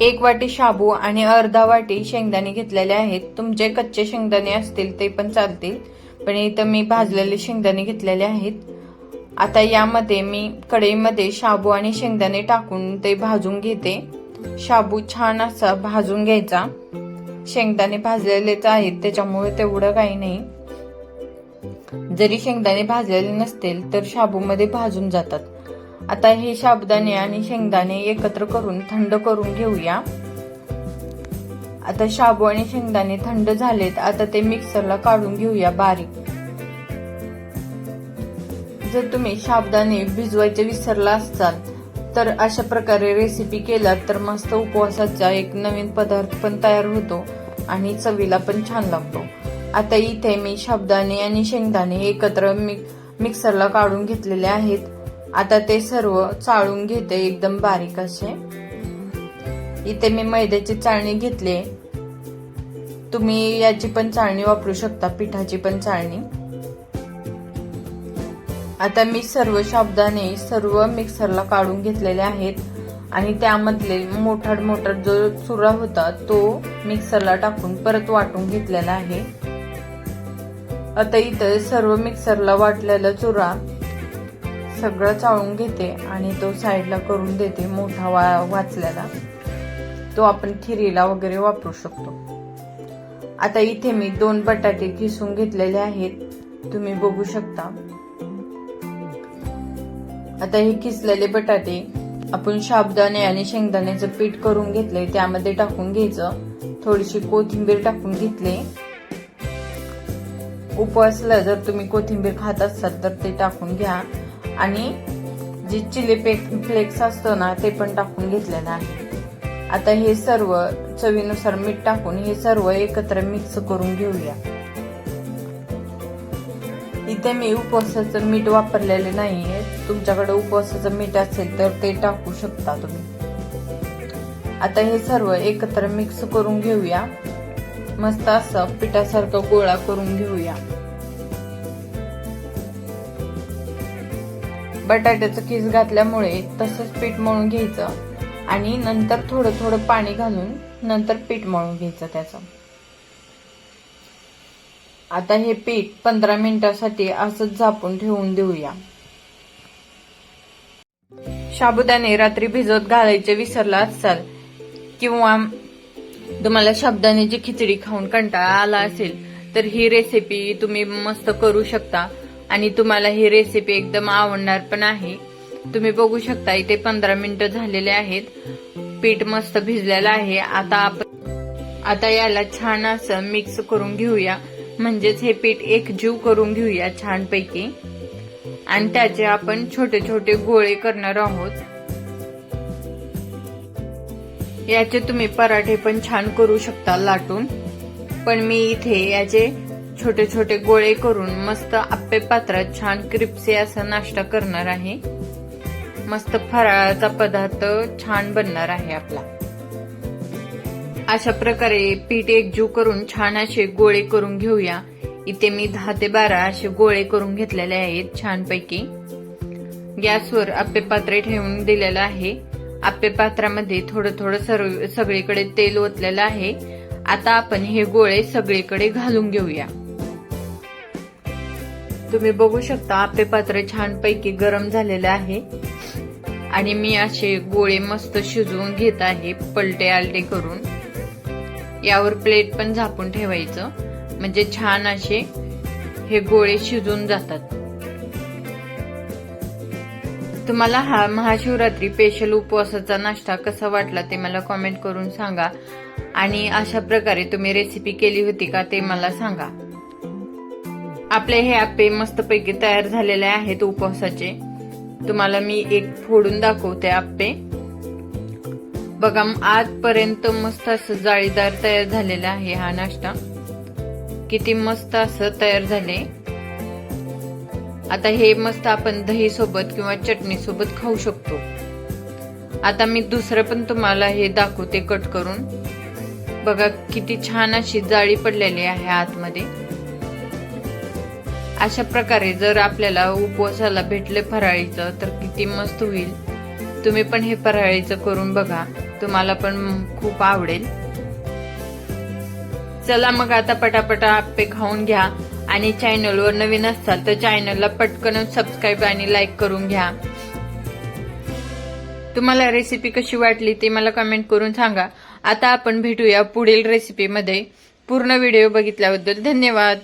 एक वाटी शाबू आणि अर्धा वाटी शेंगदाणे घेतलेले आहेत. तुमचे कच्चे शेंगदाणे असतील ते पण चालतील. पण इथं मी भाजलेले शेंगदाणे घेतलेले आहेत. आता यामध्ये मी कढईमध्ये शाबू आणि शेंगदाणे टाकून ते भाजून घेते. शाबू छान असा भाजून घ्यायचा. शेंगदाणे भाजलेलेच आहेत त्याच्यामुळे तेवढं काही नाही. जरी शेंगदाणे भाजलेले नसतील तर शाबूमध्ये भाजून जातात. आता हे साबुदाणे आणि शेंगदाणे एकत्र करून थंड करून घेऊया. आता शाबू आणि शेंगदाणे थंड झालेत आता ते मिक्सरला काढून घेऊया बारीक. जर तुम्ही साबुदाणे भिजवायचे विसरला असाल तर अशा प्रकारे रेसिपी केलात तर मस्त उपवासाचा एक नवीन पदार्थ पण तयार होतो आणि चवीला पण छान लागतो. आता इथे मी साबुदाणे आणि शेंगदाणे एकत्र मिक्सरला काढून घेतलेले आहेत. आता ते सर्व चाळून घेते एकदम बारीक असे. इथे मी मैद्याची चाळणी घेतली. तुम्ही याची पण चाळणी वापरू शकता पिठाची पण चाळणी. आता मी सर्व शाब्दाने सर्व मिक्सरला काढून घेतलेले आहेत आणि त्यामधले मोठाड मोठाड जो चुरा होता तो मिक्सरला टाकून परत वाटून घेतलेला आहे. आता इथं सर्व मिक्सरला वाटलेला चुरा सगळं चाळून घेते आणि तो साईडला करून देते मोठा वा वाचलेला तो आपण खिरीला वगैरे वापरू शकतो. आता इथे मी दोन बटाटे किसून घेतलेले आहेत. तुम्ही बघू शकता. आता हे किसलेले बटाटे आपण शाबदाणे आणि शेंगदाण्याचं पीठ करून घेतले त्यामध्ये टाकून घ्यायचं. थोडीशी कोथिंबीर टाकून घेतले. उपवासला जर तुम्ही कोथिंबीर खात असाल तर ते टाकून घ्या. आणि जे चिली पे फ्लेक्स असतं ना ते पण टाकून घेतलेलं आहे. आता हे सर्व चवीनुसार मीठ टाकून हे सर्व एकत्र मिक्स करून घेऊया. इथे मी उपवासाचं मीठ वापरलेले नाहीये. तुमच्याकडे उपवासाचं मीठ असेल तर ते टाकू शकता तुम्ही. आता हे सर्व एकत्र मिक्स करून घेऊया. मस्त असं पिठासारखं गोळा करून घेऊया. बटाट्याचं किस घातल्यामुळे तसंच पीठ मळून घ्यायचं आणि नंतर थोडं थोडं पाणी घालून नंतर पीठ मळून घ्यायचं त्याचं. आता हे पीठ पंधरा मिनिटासाठी असंच झापून ठेवून देऊया. साबुदाणे रात्री भिजवत घालायचे विसरला असाल किंवा तुम्हाला शाबुदाण्याची खिचडी खाऊन कंटाळा आला असेल तर ही रेसिपी तुम्ही मस्त करू शकता. आणि तुम्हाला ही रेसिपी एकदम आवडणार पण आहे. तुम्ही बघू शकता इथे पंधरा मिनिटं झालेले आहेत. पीठ मस्त भिजलेलं आहे. आता आपण आता याला छान असं मिक्स करून घेऊया. म्हणजेच हे पीठ एकजीव करून घेऊया छानपैकी. आणि त्याचे आपण छोटे छोटे गोळे करणार आहोत. याचे तुम्ही पराठे पण छान करू शकता लाटून. पण मी इथे याचे छोटे छोटे गोळे करून मस्त आप्पे पात्रात छान क्रिप्सी असा नाश्ता करणार आहे. मस्त फराळाचा पदार्थ छान बनणार आहे आपला. अशा प्रकारे पीठ एकजीव करून छान असे गोळे करून घेऊया. इथे मी दहा ते बारा असे गोळे करून घेतलेले आहेत छानपैकी. गॅसवर आप्पे पात्रे ठेवून दिलेलं आहे. आप्पे पात्रामध्ये थोडं थोडं सर्व सगळीकडे तेल ओतलेलं आहे. आता आपण हे गोळे सगळीकडे घालून घेऊया. तुम्ही बघू शकता आपे पात्र छानपैकी गरम झालेलं आहे. आणि मी असे गोळे मस्त शिजवून घेत आहे पलटे आलटे करून. यावर प्लेट पण झापून ठेवायचं. म्हणजे छान असे हे गोळे शिजून जातात. तुम्हाला हा महाशिवरात्री स्पेशल उपवासाचा नाश्ता कसा वाटला ते मला कॉमेंट करून सांगा. आणि अशा प्रकारे तुम्ही रेसिपी केली होती का ते मला सांगा. आपले हे आप्पे मस्तपैकी तयार झालेले आहेत उपवासाचे. तुम्हाला मी एक फोडून दाखवते आप्पे बघा आजपर्यंत मस्त असं जाळीदार तयार झालेला आहे हा नाश्ता. किती मस्त असं तयार झाले. आता हे मस्त आपण दही सोबत किंवा चटणी सोबत खाऊ शकतो. आता मी दुसरं पण तुम्हाला हे दाखवते कट करून. बघा किती छान अशी जाळी पडलेली आहे आतमध्ये. अशा प्रकारे जर आपल्याला उपवासाला भेटले फराळीचं तर किती मस्त होईल. तुम्ही पण हे फराळीचं करून बघा. तुम्हाला पण खूप आवडेल. चला मग आता पटापटा आप्पे खाऊन घ्या. आणि चॅनलवर नवीन असाल तर चॅनलला पटकन सबस्क्राईब आणि लाईक करून घ्या. तुम्हाला रेसिपी कशी वाटली ते मला कमेंट करून सांगा. आता आपण भेटूया पुढील रेसिपीमध्ये पूर्ण व्हिडिओ बघितल्याबद्दल धन्यवाद.